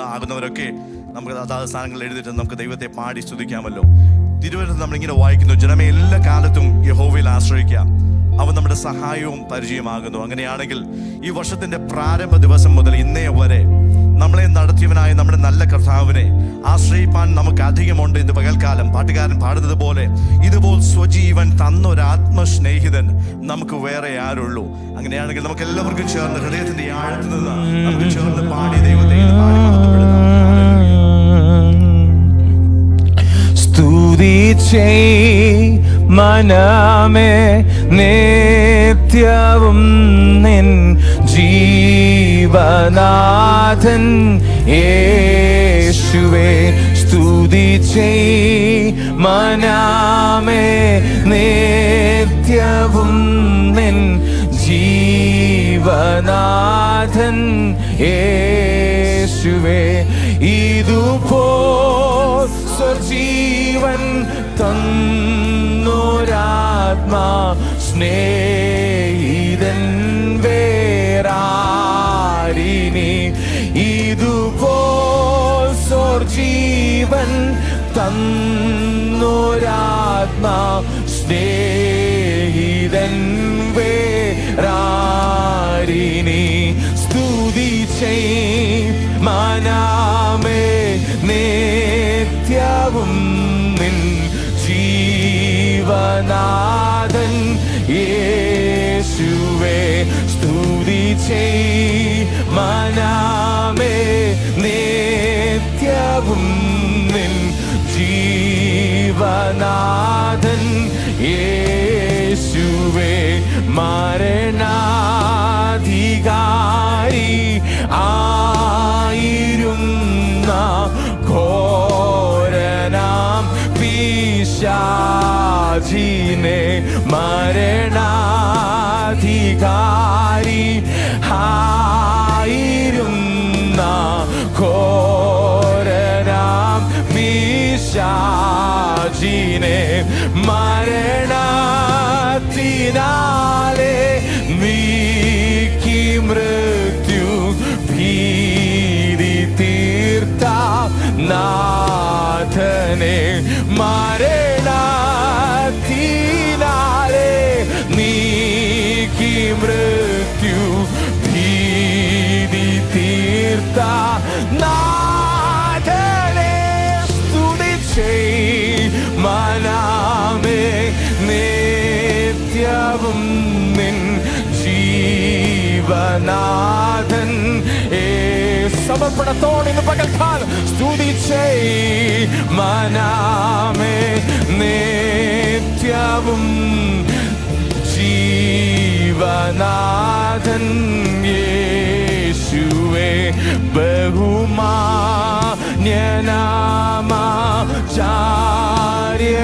ആകുന്നവരൊക്കെ നമുക്ക് അതാത് സ്ഥാനങ്ങളിൽ എഴുതിയിട്ട് നമുക്ക് ദൈവത്തെ പാടി സ്തുതിക്കാമല്ലോ. തിരുവനന്തപുരത്ത് നമ്മളിങ്ങനെ വായിക്കുന്നു ജനമേ എല്ലാ കാലത്തും യഹോവയിൽ ആശ്രയിക്കാം. അവൻ നമ്മുടെ സഹായവും പരിചയമാകുന്നു. അങ്ങനെയാണെങ്കിൽ ഈ വർഷത്തിന്റെ പ്രാരംഭ ദിവസം മുതൽ ഇന്നേ വരെ നമ്മളെ നടത്തിയവനായ നമ്മുടെ നല്ല കർത്താവിനെ ആശ്രയിപ്പാൻ നമുക്ക് അധികമുണ്ട് ഇന്ന് പകൽക്കാലം. പാട്ടുകാരൻ പാടുന്നത് പോലെ ഇതുപോൽ സ്വജീവൻ തന്നൊരാത്മസ്നേഹിതൻ നമുക്ക് വേറെ ആരുള്ളൂ. അങ്ങനെയാണെങ്കിൽ നമുക്ക് എല്ലാവർക്കും ചേർന്ന് ഹൃദയത്തിന്റെ ആഴത്തിൽ നിന്ന് നമുക്ക് ചേർന്ന് പാടി ദൈവത്തെ ചെയ് മനമേ നിത്യവും നിൻ ജീവനാഥൻ യേശുവേ സ്തുതി ചെയ്. മനമേ നിത്യവും നിൻ ജീവനാഥൻ യേശുവേ ഇതുപോ സ്വജീവൻ തന്നോരാത്മാ സ്നേഹിതൻ വേറാരിനി. ഇതുപോ സ്വജീവൻ തന്നോരാത്മാ സ്നേഹിതൻ വേറാരിനി. സ്തുതി ചെയ് മനാമേ നിത്യവും നിൻ ജീവനാഥൻ യേശുവേ സ്തുതി ചെയ്. മനാമേ നിത്യവും നിൻ ജീവനാഥൻ യേശുവേ മരണാധികാരി പിശാചിനെ മരണാധികാരി ആയിരുന്ന ഘോരനാം പിശാചിനെ മരണത്തിനാലെ നീക്കി മൃത്യു ഭീതി തീർത്ത നാഥനെ മരണത്തിനാലെ തീർത്ത നാഥനെ സ്തുതിച്ചേ മനാമേ നിത്യവും നിൻ ജീവനാഥൻ ഏ സമർപ്പണത്തോടെ ഇന്ന് പകൽക്കാലം സ്തുതിച്ചേ മനാമേ നിത്യവും ജീവനാഥൻ യേശുവേ ബഹുമാന്യനാമ ചാര്യനായി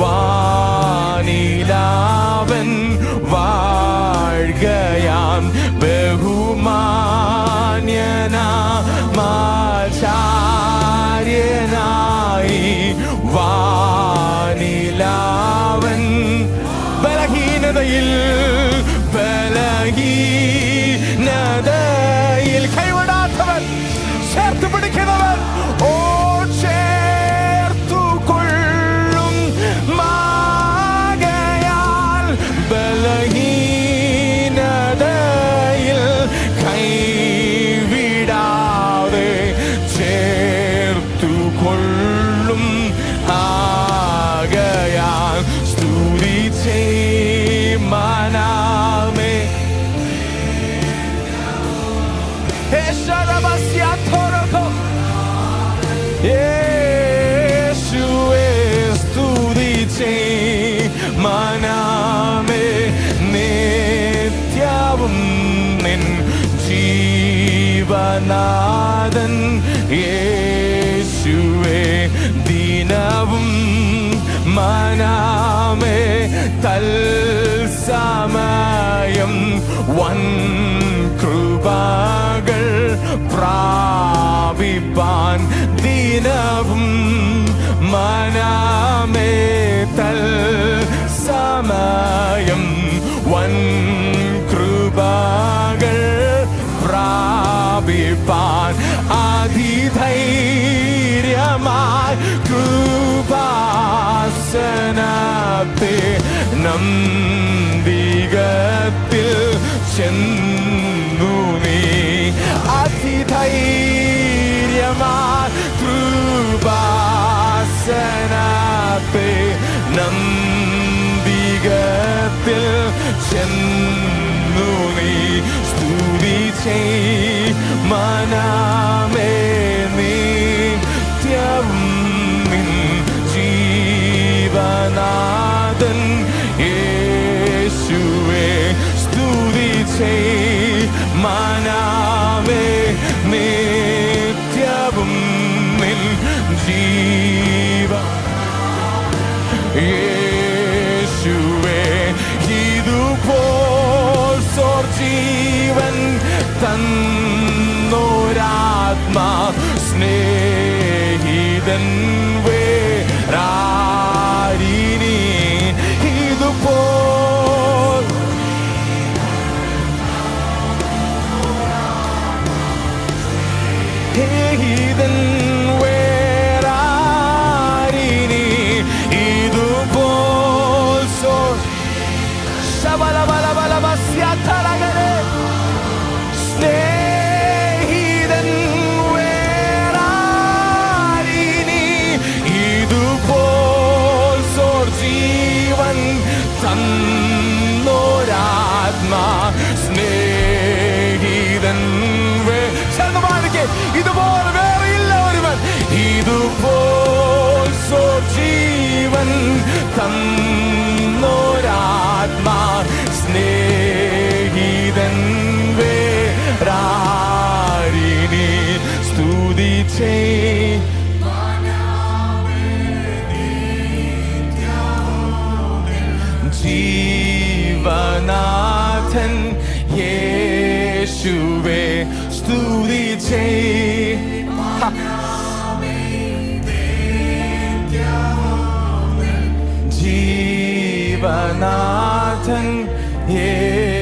വാനിലാവൻ വാഴ്കയാം. ബഹുമാന്യനായി ജീവനാഥൻ യേശുവേ ദിനവും മനാമേ തൽസമയം വൻ കൃപകൾ പ്രാപിപ്പാൻ ദിനവും മനാമേ തൽ സമയം വൻ നന്ദികത്തിൽ ചെന്നു നീ അതിധൈര്യമാ കൃപാസനത്തെ നന്ദികത്തിൽ ചെന്നു നീ സ്തുതി ചെയ് മനമേ സ്തുതി നിത്യവും നിൻ ജീവ. യേശുവേ ഇതുപോൽ സോർ ജീവൻ തന്നോരാത്മാ സ്നേഹിതൻ തന്നോരാത്മാ സ്നേഹിതൻ വേരാരിനി സ്തുതി ചെയ്. ജീവനാഥൻ യേശുവേ സ്തുതി ചെയ്. ജീവനാഥൻ യേശുവേ